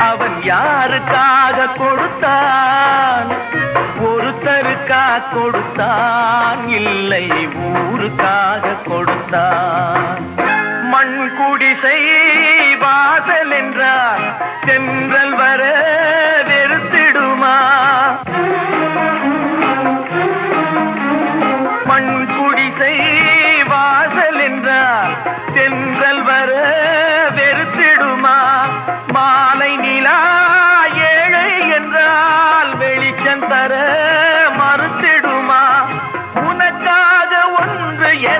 அவன் யாருக்காக கொடுத்தான்? ஒருத்தருக்கா கொடுத்தான்? இல்லை ஊருக்காக கொடுத்தான். மண் குடிசை வாசல் என்றார் சென்றல் வர வெறுத்திடுமா? மண் குடிசை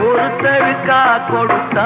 யாருக்காக கொடுத்தான்